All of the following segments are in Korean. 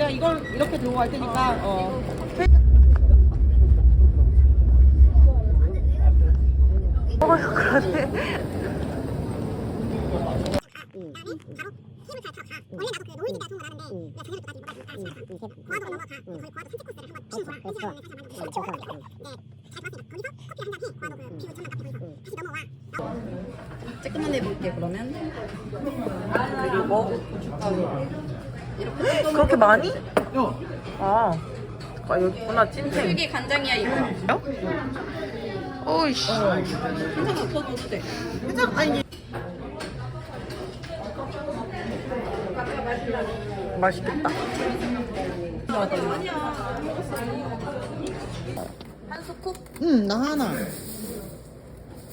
내가 이걸 이렇게 들고 갈 테니까 어. 어, 그러네. 조금만 해볼게 그러면 그리고 그렇게 많이? 아, 아 여기 있구나 찐탱. 이게 간장이야 이거 오이씨. 간장 없어도 돼 맛있겠다. 한 스쿱? 응, 나 하나.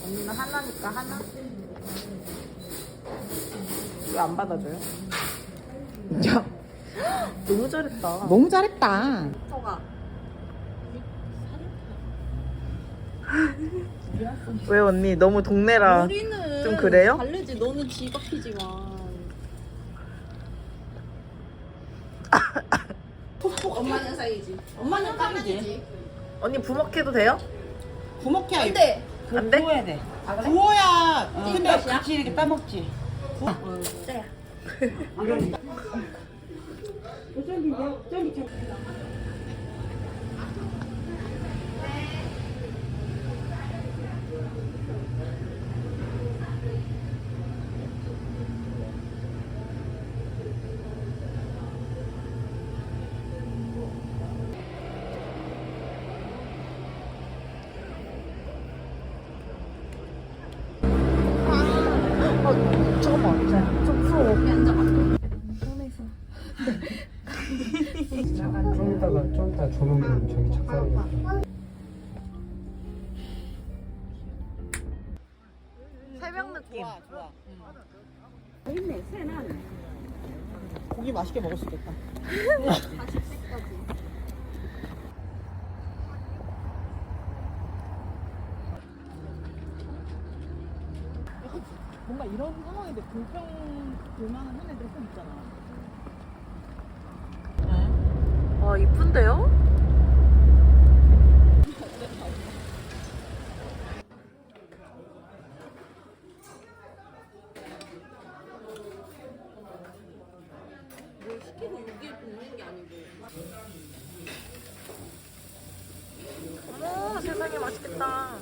언니는 하나니까 하나. 왜 안 받아줘요? 야, 너무 잘했다. 너무 잘했다. 소가 왜 언니 너무 동네라 우리는 좀 그래요? 다르지 너는 지각이지만 엄마는 사이지 엄마는 까매지 언니 부먹해도 돼요? 부먹해야 근데 안 돼? 구워야 돼. 구워야. 근데 찐맛이야? 같이 이렇게 따먹지. 진 어, 잠깐만. 자, 좀 이따가 좀 이따 조명 저기 작살이 새벽 느낌. 좋아. 고기 맛있게 먹을 수 있겠다. 뭔가 이런 상황인데 불평 불만은 한 애들 좀 있잖아. 와, 이쁜데요? 뭘 시키고 여기에 붓는 게 아니고 어머, 세상에 맛있겠다.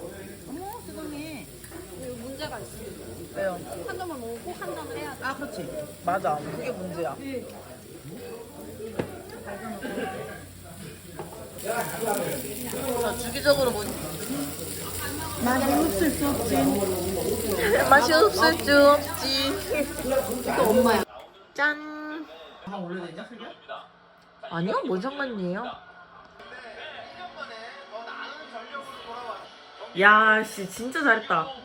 어머 세상에. 문제가 있어 왜요? 한 점을 먹고 꼭 한 점을 해야 돼 아 그렇지. 맞아. 그게 문제야. 자, 주기적으로 뭐 맛이 없을 수 없지. 맛이 없을 수 없지. 또 엄마야 짠. 아니요, 뭔 상관이에요? 야, 씨, 진짜 잘했다.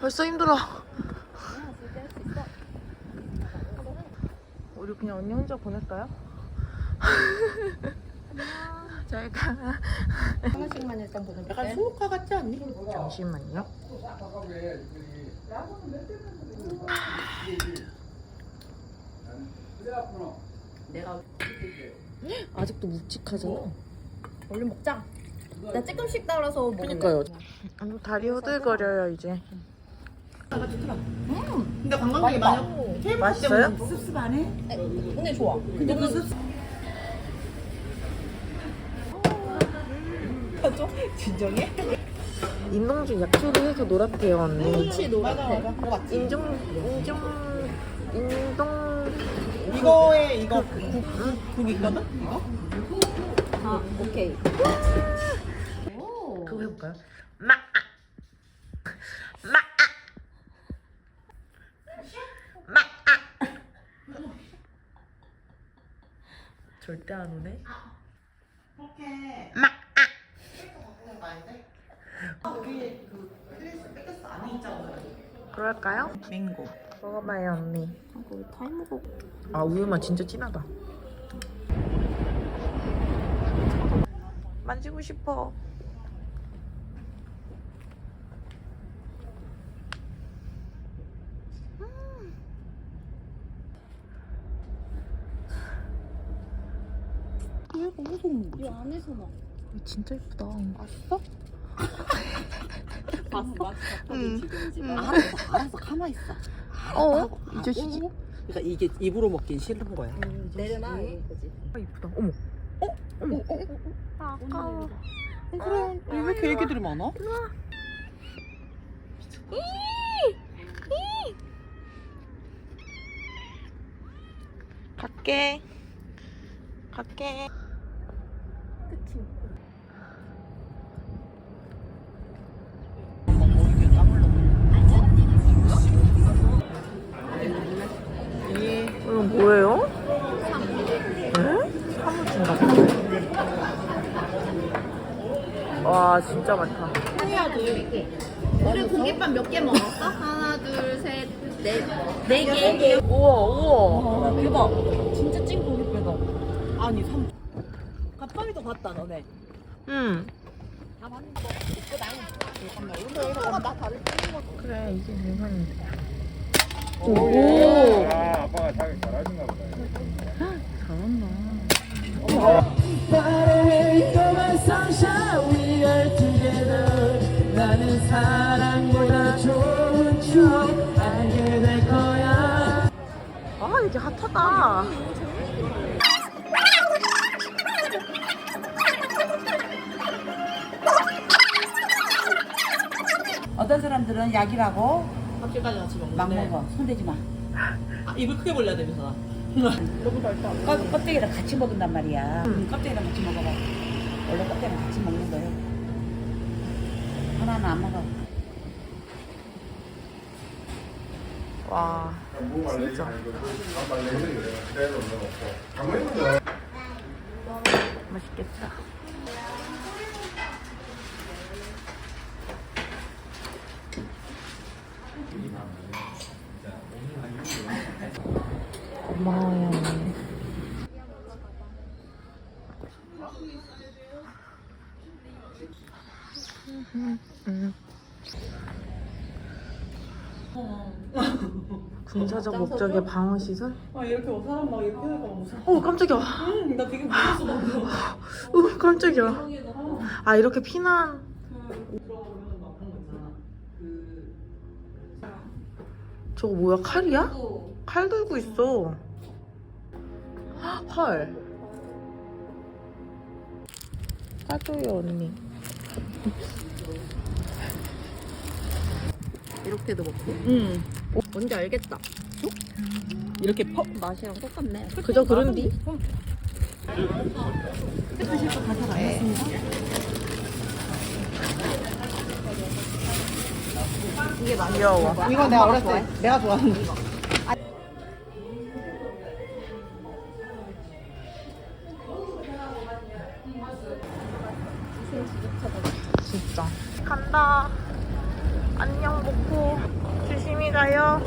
벌써 힘들어. 우리 그냥 언니 혼자 보낼까요? 잘 가. 하나씩만 일단 보내볼게 약간 소호카 같지 않니? 잠시만요. 내가 아직도 묵직하잖아. 얼른 먹자 나 조금씩 따라서 먹을래 그니까요. 다리 후들거려요 이제. 근데 관광객이 많이 테이블 맛있어요? 때문에 씁쓸하네. 근데 좋아 근데 그 씁쓸. 진정해? 인동주 약초를 해서 놀았대요 언니. 그렇지 맞아 노랗대 맞아. 먹어봤지. 인종 인종 인동 이거에 이거 국, 국 있거든? 이거? 아 오케이 그거 해볼까요? 마. 마. 마. 절대 안 오네. 이렇게 마. 여기 그 플레이스 뺏겼어 안에 있잖아. 그럴까요? 맹고. 먹어봐요 언니. 하고 타임 먹어 아 우유맛 진짜 진하다. 만지고 싶어. 음. 너무 소문 이 안에서 막. 진짜 예쁘다. 봤어? 봤어? 알았어, 알았어, 가만 있어. 어? 이 자식이? 그러니까 이게 입으로 먹긴 싫은 거야. 내려놔. 그지. 아, 예쁘다. 어머. 어머, 어, 아까워. 그래. 왜 이렇게 애기들이 많아? 갈게. 갈게. 그치. 이거 뭐예요? 에? 사무진가 봐. 와, 진짜 많다. 우리 고깃밥 몇 개 먹었어? 하나, 둘, 셋, 넷, 네 개. 우와, 우와. 아, 대박. 진짜 찐 고깃배다. 아니, 삼. 갑자기도 봤다, 너네. 응. 다 봤는데. 이쁘다. 잠깐만, 이거 이거. 다를 뜯는 거. 그래, 이게 대박인데. 오. 아, 아빠가 자기 잘하신가 보다. 아, 이게 핫하다. 어떤 사람들은 약이라고 밥실까지 같이 먹는데. 막 먹어. 손대지 마. 아, 입을 크게 벌려야 되면서. 껍, 껍데기랑 같이 먹는단 말이야. 껍데기랑 같이 먹어봐. 원래 껍데기랑 같이 먹는 거예요. 하나는 안 먹어. 와, 진짜. 맛있겠다. 고마워요. 군사적 목적의 방어 시설? 아, 이렇게 사람 막 이렇게 하니까 무서워. 어 깜짝이야. 응, 나 되게 무서웠어, 방금. 어 깜짝이야. 아 이렇게 피난. 들어오면 막 그런 거 있잖아. 그. 저거 뭐야 칼이야? 칼 들고 있어. 헐. 사줘요 언니. 이렇게도 먹고. 응. 뭔지 알겠다. 이렇게 퍼. 맛이랑 똑같네. 그저 그런디? 이게 귀여워. 이거 내가 어렸을 때 내가 좋아하는 거. 진짜. 간다. 안녕 목포. 조심히 가요.